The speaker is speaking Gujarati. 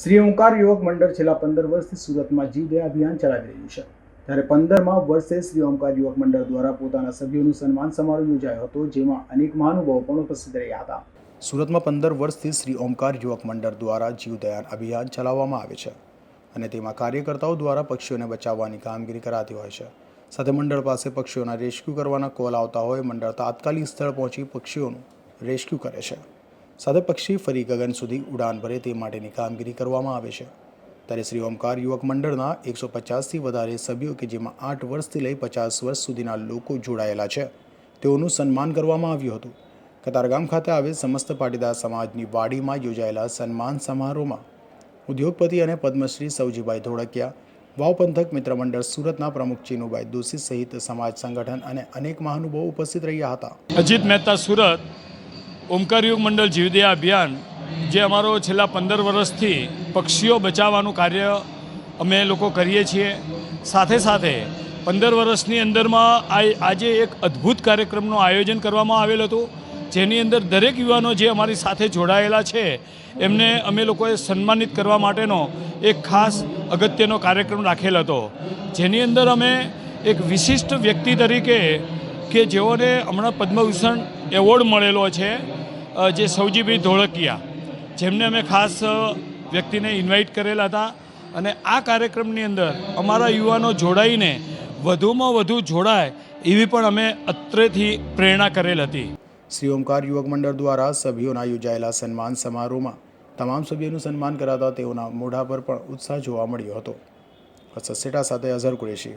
શ્રી ઓંકાર યુવક મંડળ છેલ્લા પંદર વર્ષથી સુરતમાં જીવદયા અભિયાન ચલાવી રહ્યું છે. ત્યારે પંદરમાં વર્ષે શ્રી ઓમકાર યુવક મંડળ દ્વારા પોતાના સભ્યોનું સન્માન સમારોહ યોજાયો હતો, જેમાં અનેક મહાનુભાવો પણ ઉપસ્થિત રહ્યા હતા. સુરતમાં પંદર વર્ષથી શ્રી ઓમકાર યુવક મંડળ દ્વારા જીવદયાન અભિયાન ચલાવવામાં આવે છે અને તેમાં કાર્યકર્તાઓ દ્વારા પક્ષીઓને બચાવવાની કામગીરી કરાતી હોય છે. સાથે મંડળ પાસે પક્ષીઓના રેસ્ક્યુ કરવાના કોલ આવતા હોય, મંડળ તાત્કાલિક સ્થળ પહોંચી પક્ષીઓનું રેસ્ક્યુ કરે છે. સાથે પક્ષી ફરી ગગન સુધી ઉડાન ભરે તે માટેની કામગીરી કરવામાં આવે છે. ત્યારે શ્રી ઓમકાર યુવક મંડળના એકસો પચાસથી વધારે સભ્યો કે જેમાં આઠ વર્ષથી લઈ પચાસ વર્ષ સુધીના લોકો જોડાયેલા છે, તેઓનું સન્માન કરવામાં આવ્યું હતું. કતારગામ ખાતે આવેલ સમસ્ત પાટીદાર સમાજની વાડીમાં યોજાયેલા સન્માન સમારોહમાં ઉદ્યોગપતિ અને પદ્મશ્રી સૌજીભાઈ ધોળકિયા વાવ પંથક મિત્ર મંડળ સુરતના પ્રમુખ ચીનુભાઈ દોશી સહિત સમાજ સંગઠન અને અનેક મહાનુભાવો ઉપસ્થિત રહ્યા હતા. અજીત મહેતા સુરત ઓમકાર યુગ મંડળ જીવદયા અભિયાન, જે અમારો છેલ્લા પંદર વર્ષથી પક્ષીઓ બચાવવાનું કાર્ય અમે લોકો કરીએ છીએ. સાથે સાથે પંદર વર્ષની અંદરમાં આજે એક અદ્ભુત કાર્યક્રમનું આયોજન કરવામાં આવેલ હતું, જેની અંદર દરેક યુવાનો જે અમારી સાથે જોડાયેલા છે, એમને અમે લોકોએ સન્માનિત કરવા માટેનો એક ખાસ અગત્યનો કાર્યક્રમ રાખેલ હતો. જેની અંદર અમે એક વિશિષ્ટ વ્યક્તિ તરીકે કે જેઓને હમણાં પદ્મભૂષણ એવોર્ડ મળેલો છે જે સૌજીભાઈ ધોળકિયા, જેમને અમે ખાસ વ્યક્તિને ઇન્વાઇટ કરેલા હતા. અને આ કાર્યક્રમની અંદર અમારા યુવાનો જોડાઈને વધુમાં વધુ જોડાય એવી પણ અમે અત્રેથી પ્રેરણા કરેલ હતી. શ્રી ઓમકાર યુવક મંડળ દ્વારા સભ્યોના યોજાયેલા સન્માન સમારોહમાં તમામ સભ્યોનું સન્માન કરાતા તેઓના મોઢા પર પણ ઉત્સાહ જોવા મળ્યો હતો. સસેટા સાથે અઝર કુરેશી.